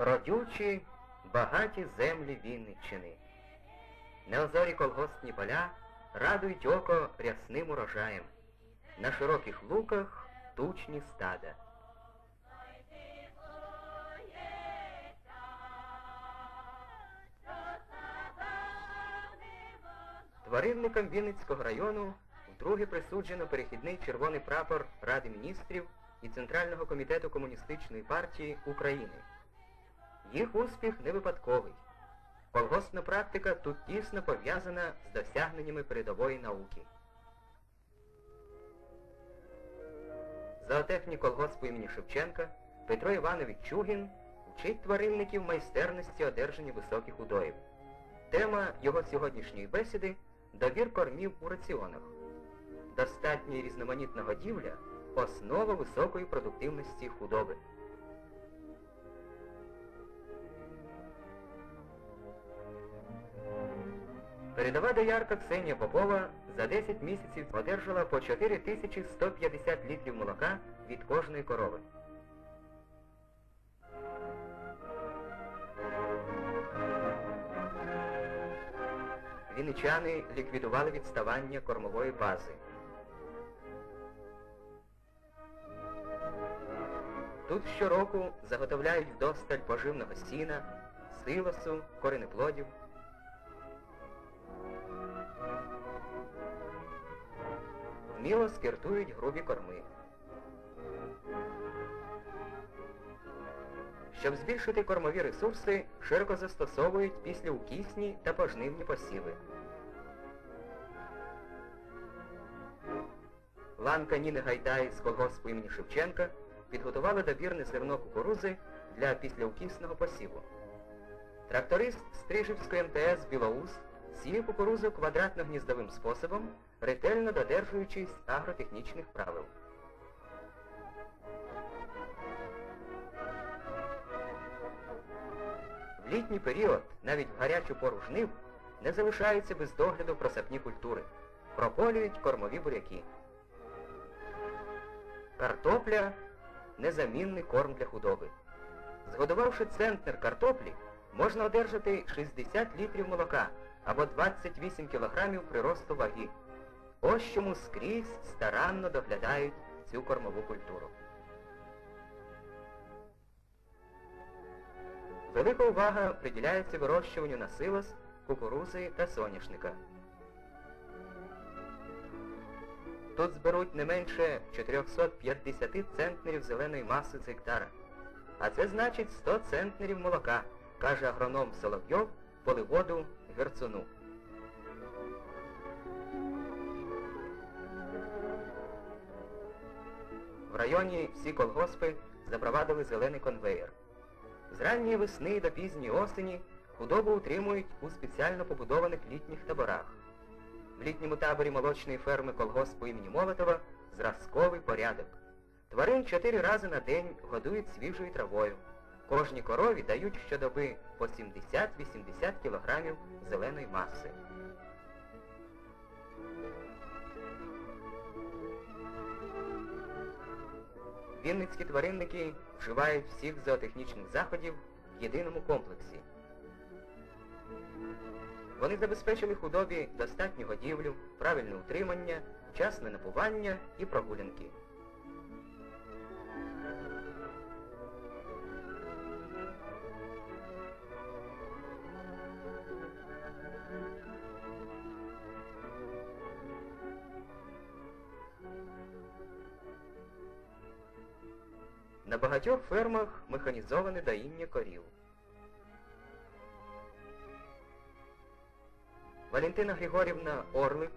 Родючі, багаті землі Вінниччини. Неозорі колгоспні поля радують око рясним урожаєм. На широких луках тучні стада. Тваринникам Вінницького району вдруге присуджено перехідний червоний прапор Ради міністрів і Центрального комітету Комуністичної партії України. Їх успіх не випадковий. Колгоспна практика тут тісно пов'язана з досягненнями передової науки. Зоотехнік колгоспу імені Шевченка Петро Іванович Чугін вчить тваринників майстерності одержання високих удоїв. Тема його сьогоднішньої бесіди добір кормів у раціонах. Достатня і різноманітна годівля основа високої продуктивності худоби. Передова доярка Ксенія Попова за 10 місяців одержала по 4150 літрів молока від кожної корови. Вінничани ліквідували відставання кормової бази. Тут щороку заготовляють вдосталь поживного сіна, силосу, коренеплодів. Вміло скиртують грубі корми. Щоб збільшити кормові ресурси, широко застосовують післяукісні та пожнивні посіви. Ланка Ніни Гайдай з колгоспу імені Шевченка підготувала добірне зерно кукурузи для післяукісного посіву. Тракторист Стрижівської МТС Білоус сіє кукурузу квадратно-гніздовим способом, ретельно додержуючись агротехнічних правил. В літній період, навіть в гарячу пору жнив, не залишаються без догляду просапні культури. Прополюють кормові буряки. Картопля незамінний корм для худоби. Згодувавши центнер картоплі, можна одержати 60 літрів молока або 28 кілограмів приросту ваги. Ось чому скрізь старанно доглядають цю кормову культуру. Велика увага приділяється вирощуванню на силос, кукурузи та соняшника. Тут зберуть не менше 450 центнерів зеленої маси з гектара. А це значить 100 центнерів молока, каже агроном Соловйов поливоду Герцуну. В районі всі колгоспи запровадили зелений конвеєр. З ранньої весни до пізньої осені худобу утримують у спеціально побудованих літніх таборах. В літньому таборі молочної ферми колгоспу імені Молотова зразковий порядок. Тварин чотири рази на день годують свіжою травою. Кожній корові дають щодоби по 70-80 кілограмів зеленої маси. Вінницькі тваринники вживають всіх зоотехнічних заходів в єдиному комплексі. Вони забезпечили худобі достатню годівлю, правильне утримання, вчасне напування і прогулянки. На багатьох фермах механізоване доїння корів. Валентина Григорівна Орлик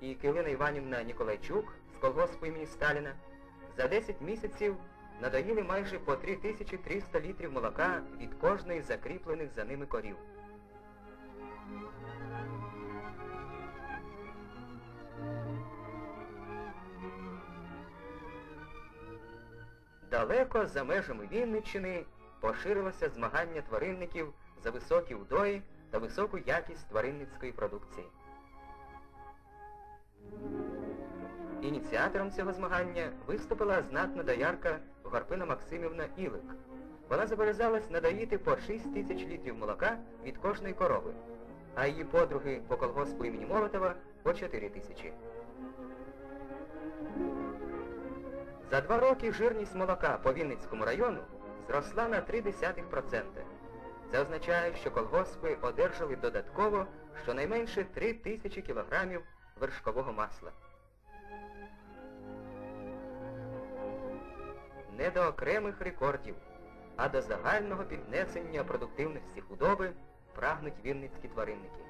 і Килина Іванівна Ніколайчук з колгоспу імені Сталіна за 10 місяців надоїли майже по 3300 літрів молока від кожної з закріплених за ними корів. Далеко за межами Вінниччини поширилося змагання тваринників за високі удої та високу якість тваринницької продукції. Ініціатором цього змагання виступила знатна доярка Горпина Максимівна Ілик. Вона зобов'язалась надоїти по 6 тисяч літрів молока від кожної корови, а її подруги по колгоспу імені Молотова по 4 тисячі. За два роки жирність молока по Вінницькому району зросла на 0,3%. Це означає, що колгоспи одержали додатково щонайменше 3 тисячі кілограмів вершкового масла. Не до окремих рекордів, а до загального піднесення продуктивності худоби прагнуть вінницькі тваринники.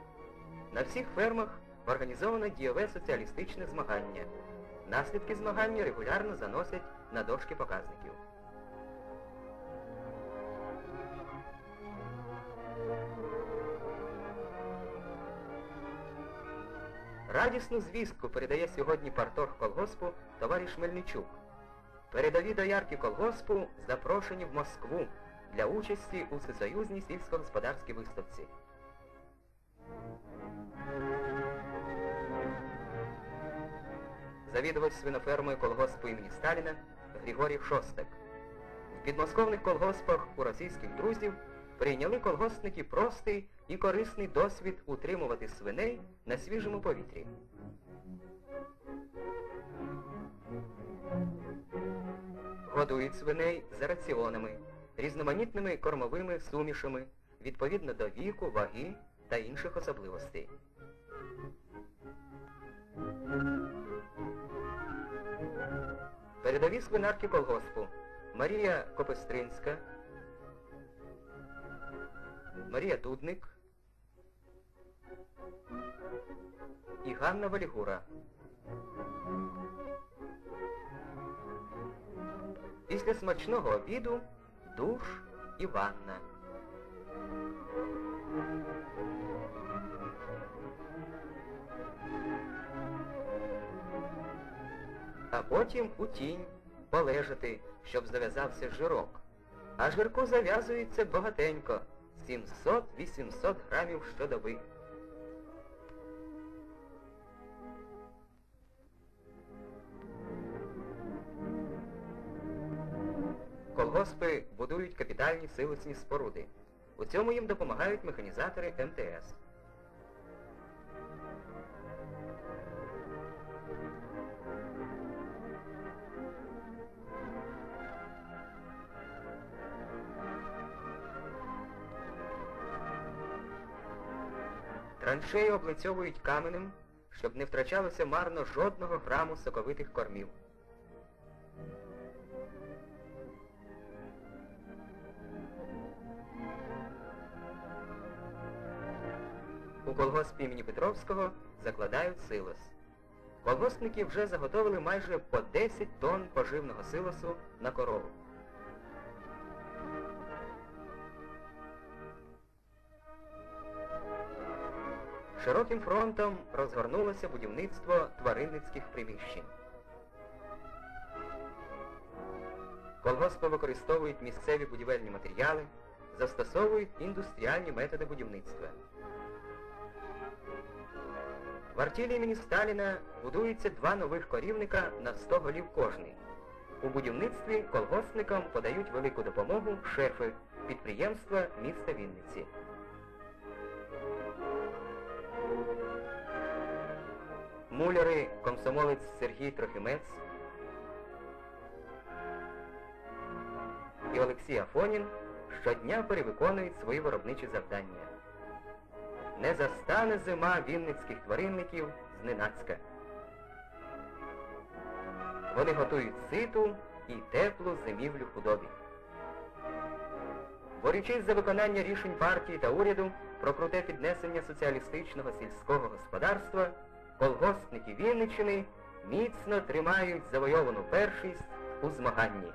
На всіх фермах організовано дійове соціалістичне змагання. Наслідки змагання регулярно заносять на дошки показників. Радісну звістку передає сьогодні парторг колгоспу товариш Мельничук. Передові доярки колгоспу запрошені в Москву для участі у всесоюзній сільськогосподарській виставці. Завідувач свинофермою колгоспу імені Сталіна Григорій Шостак. В підмосковних колгоспах у російських друзів прийняли колгоспники простий і корисний досвід утримувати свиней на свіжому повітрі. Годують свиней за раціонами, різноманітними кормовими сумішами відповідно до віку, ваги та інших особливостей. Передові свинарки колгоспу Марія Копестринська, Марія Дудник і Ганна Валігура. Після смачного обіду душ і ванна. А потім у тінь полежати, щоб зав'язався жирок. А жирку зав'язується багатенько 700-800 грамів щодоби. Колгоспи будують капітальні силосні споруди. У цьому їм допомагають механізатори МТС. Траншеї облицьовують каменем, щоб не втрачалося марно жодного граму соковитих кормів. У колгоспі імені Петровського закладають силос. Колгоспники вже заготовили майже по 10 тонн поживного силосу на корову. Широким фронтом розгорнулося будівництво тваринницьких приміщень. Колгоспи використовують місцеві будівельні матеріали, застосовують індустріальні методи будівництва. В артілі імені Сталіна будується два нових корівника на 100 голів кожний. У будівництві колгоспникам подають велику допомогу шефи підприємства міста Вінниці. Муляри комсомолець Сергій Трохимець і Олексій Афонін щодня перевиконують свої виробничі завдання. Не застане зима вінницьких тваринників зненацька. Вони готують ситу і теплу зимівлю худобі. Борючись за виконання рішень партії та уряду про круте піднесення соціалістичного сільського господарства, колгоспники Вінничини міцно тримають завойовану першість у змаганні.